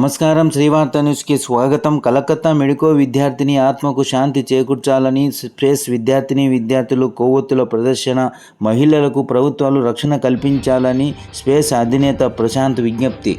నమస్కారం. శ్రీవార్త న్యూస్కి స్వాగతం. కలకత్తా మెడికో విద్యార్థిని ఆత్మకు శాంతి చేకూర్చాలని ప్రెస్ విద్యార్థిని విద్యార్థులు కొవ్వొత్తుల ప్రదర్శన మహిళలకు ప్రభుత్వాలు రక్షణ కల్పించాలని స్పేస్ అధినేత ప్రశాంత్ విజ్ఞప్తి.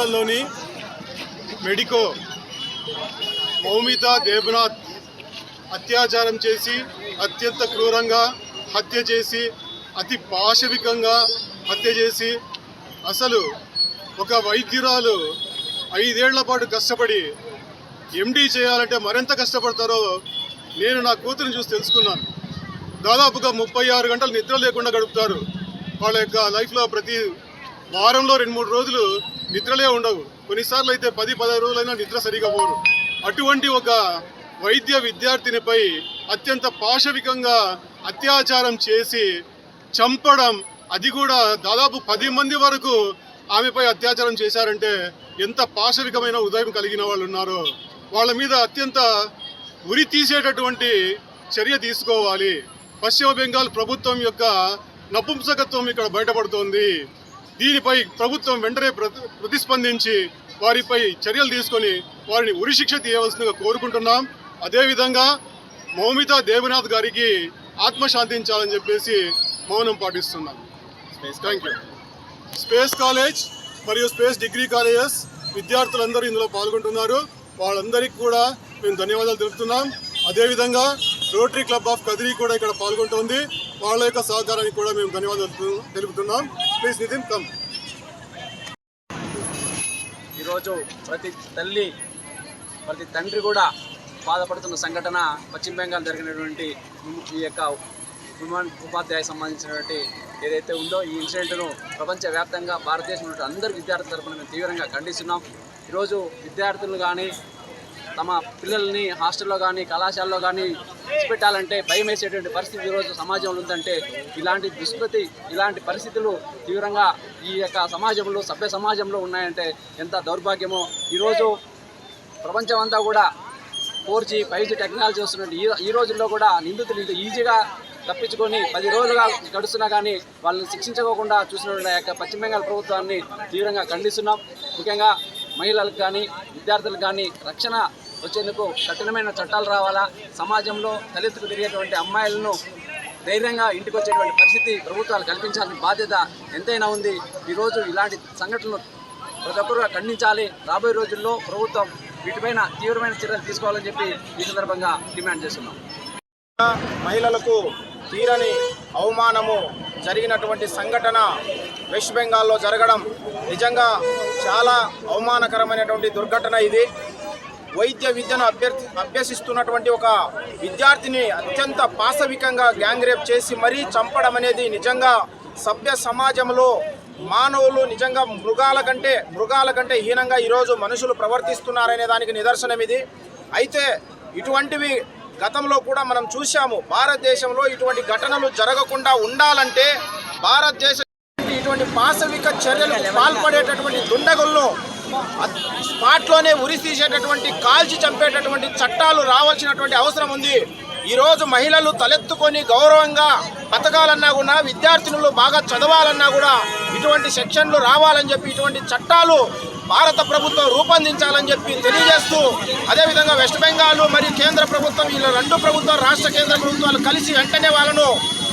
జిల్లాలోని మెడికో మౌమిత దేబ్నాథ్ అత్యాచారం చేసి అత్యంత క్రూరంగా హత్య చేసి అతి పాశవికంగా హత్య చేసి అసలు ఒక వైద్యురాలు ఐదేళ్ళ పాటు కష్టపడి ఎండీ చేయాలంటే మరింత కష్టపడతారో నేను నా కూతురిని చూసి తెలుసుకున్నాను. దాదాపుగా ముప్పై ఆరు గంటలు నిద్ర లేకుండా గడుపుతారు. వాళ్ళ యొక్క లైఫ్లో ప్రతి వారంలో రెండు మూడు రోజులు నిద్రలే ఉండవు. కొన్నిసార్లు అయితే పది పదహారు రోజులైనా నిద్ర సరిగా పోరు. అటువంటి ఒక వైద్య విద్యార్థినిపై అత్యంత పాశవికంగా అత్యాచారం చేసి చంపడం అది కూడా దాదాపు పది మంది వరకు ఆమెపై అత్యాచారం చేశారంటే ఎంత పాశవికమైన ఉదయం కలిగిన వాళ్ళు ఉన్నారో వాళ్ళ మీద అత్యంత ఉరి తీసేటటువంటి చర్య తీసుకోవాలి. పశ్చిమ బెంగాల్ ప్రభుత్వం యొక్క నపుంసకత్వం ఇక్కడ బయటపడుతోంది. దీనిపై ప్రభుత్వం వెంటనే ప్రతి- ప్రతిస్పందించి వారిపై చర్యలు తీసుకొని వారిని ఉరిశిక్ష తీయవలసిందిగా కోరుకుంటున్నాం. అదేవిధంగా మౌమిత దేవనాథ్ గారికి ఆత్మశాంతించాలని చెప్పేసి మౌనం పాటిస్తున్నాం. థ్యాంక్ యూ స్పేస్ కాలేజ్ మరియు స్పేస్ డిగ్రీ కాలేజెస్ విద్యార్థులందరూ ఇందులో పాల్గొంటున్నారు. వాళ్ళందరికీ కూడా మేము ధన్యవాదాలు తెలుపుతున్నాం. అదేవిధంగా రోటరీ క్లబ్ ఆఫ్ కదిరి కూడా ఇక్కడ పాల్గొంటుంది. వాళ్ళ యొక్క సహకారానికి కూడా మేము ధన్యవాదాలు తెలుపుతున్నాం. ప్లీజ్ నితిన్ కమ్ ఈరోజు ప్రతి తల్లి ప్రతి తండ్రి కూడా బాధపడుతున్న సంఘటన పశ్చిమ బెంగాల్ జరిగినటువంటి ఈ యొక్క విమాన్ ఉపాధ్యాయ సంబంధించినటువంటి ఏదైతే ఉందో ఈ ఇన్సిడెంట్ను ప్రపంచవ్యాప్తంగా భారతదేశంలో అందరు విద్యార్థుల తరపున మేము తీవ్రంగా ఖండిస్తున్నాం. ఈరోజు విద్యార్థులు కానీ తమ పిల్లల్ని హాస్టల్లో కానీ కళాశాలలో కానీ పెట్టాలంటే భయం వేసేటువంటి పరిస్థితి ఈరోజు సమాజంలో ఉందంటే ఇలాంటి దుష్కృతి ఇలాంటి పరిస్థితులు తీవ్రంగా ఈ యొక్క సమాజంలో సభ్య సమాజంలో ఉన్నాయంటే ఎంత దౌర్భాగ్యమో. ఈరోజు ప్రపంచం అంతా కూడా four G five G technology వస్తున్నట్టు ఈ ఈ రోజుల్లో కూడా నిందితులు ఇంత ఈజీగా తప్పించుకొని పది రోజులుగా గడుస్తున్నా కానీ వాళ్ళని శిక్షించుకోకుండా చూసినటువంటి యొక్క పశ్చిమ బెంగాల్ ప్రభుత్వాన్ని తీవ్రంగా ఖండిస్తున్నాం. ముఖ్యంగా మహిళలకు కానీ విద్యార్థులకు కానీ రక్షణ వచ్చేందుకు కఠినమైన చట్టాలు రావాలా? సమాజంలో తలెత్తుకు తిరిగేటువంటి అమ్మాయిలను ధైర్యంగా ఇంటికి వచ్చేటువంటి పరిస్థితి ప్రభుత్వాలు కల్పించాల్సిన బాధ్యత ఎంతైనా ఉంది. ఈరోజు ఇలాంటి సంఘటనలు ప్రతి ఒక్కరు ఖండించాలి. రాబోయే రోజుల్లో ప్రభుత్వం వీటిపైన తీవ్రమైన చర్యలు తీసుకోవాలని చెప్పి ఈ సందర్భంగా డిమాండ్ చేస్తున్నాం. మహిళలకు తీరని అవమానము జరిగినటువంటి సంఘటన వెస్ట్ బెంగాల్లో జరగడం నిజంగా చాలా అవమానకరమైనటువంటి దుర్ఘటన ఇది. వైద్య విద్యను అభ్యర్థి అభ్యసిస్తున్నటువంటి ఒక విద్యార్థిని అత్యంత పాశవికంగా గ్యాంగ్ రేప్ చేసి మరీ చంపడం అనేది నిజంగా సభ్య సమాజంలో మానవులు నిజంగా మృగాల కంటే మృగాల కంటే హీనంగా ఈరోజు మనుషులు ప్రవర్తిస్తున్నారనే దానికి నిదర్శనం ఇది. అయితే ఇటువంటివి గతంలో కూడా మనం చూశాము. భారతదేశంలో ఇటువంటి ఘటనలు జరగకుండా ఉండాలంటే భారతదేశ ఇటువంటి పాశవిక చర్యలకు పాల్పడేటటువంటి దుండగులను స్పాట్లోనే ఉరి తీసేటటువంటి కాల్చి చంపేటటువంటి చట్టాలు రావాల్సినటువంటి అవసరం ఉంది. ఈరోజు మహిళలు తలెత్తుకొని గౌరవంగా బతకాలన్నా కూడా విద్యార్థినులు బాగా చదవాలన్నా కూడా ఇటువంటి సెక్షన్లు రావాలని చెప్పి ఇటువంటి చట్టాలు భారత ప్రభుత్వం రూపొందించాలని చెప్పి తెలియజేస్తూ అదేవిధంగా వెస్ట్ బెంగాల్ మరియు కేంద్ర ప్రభుత్వం వీళ్ళ రెండు ప్రభుత్వం రాష్ట్ర కేంద్ర ప్రభుత్వాలు కలిసి వెంటనే వాళ్ళను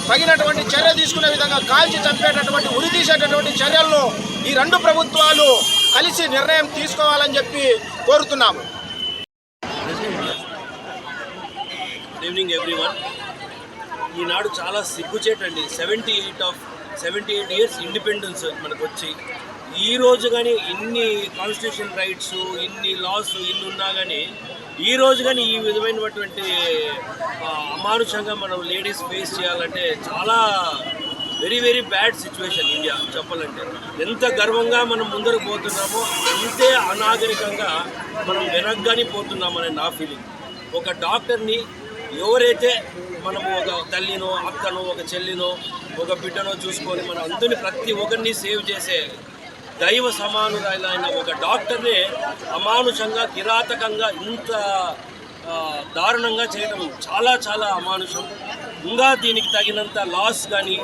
తగినటువంటి చర్య తీసుకునే విధంగా కాల్చి చంపేటటువంటి ఉరి తీసేటటువంటి చర్యలను ఈ రెండు ప్రభుత్వాలు కలిసి నిర్ణయం తీసుకోవాలని చెప్పి కోరుతున్నాము. గుడ్ ఈవినింగ్ ఎవ్రీవన్ ఈనాడు చాలా సిగ్గుచేటండి seventy eight of seventy eight years independence మనకు వచ్చి ఈ రోజు కానీ ఇన్ని కాన్స్టిట్యూషన్ రైట్స్ ఇన్ని లాస్ ఇన్ని ఉన్నా కానీ ఈ రోజు కానీ ఈ విధమైనటువంటి అమానుషంగా మనం లేడీస్ ఫేస్ చేయాలంటే చాలా very very bad situation India చెప్పాలంటే. ఎంత గర్వంగా మనం ముందరకు పోతున్నామో అంతే అనాగరికంగా మనం వెనక్గానే పోతున్నామనే నా ఫీలింగ్ ఒక డాక్టర్ని ఎవరైతే మనము ఒక తల్లినో అక్కనో ఒక చెల్లినో ఒక బిడ్డనో చూసుకొని మన అందరిని ప్రతి ఒక్కరిని సేవ్ చేసే దైవ సమానురాలైన ఒక డాక్టర్నే అమానుషంగా కిరాతకంగా ఇంత దారుణంగా చేయడం చాలా చాలా అమానుషం. ఇంకా దీనికి తగినంత లాస్ కానీ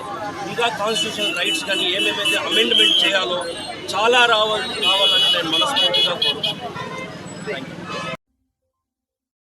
ఇంకా కాన్స్టిట్యూషన్ రైట్స్ కానీ ఏమేమైతే అమెండ్మెంట్ చేయాలో చాలా రావాలి రావాలని నేను మనస్ఫూర్తిగా కోరుకుంటున్నాను. Thank you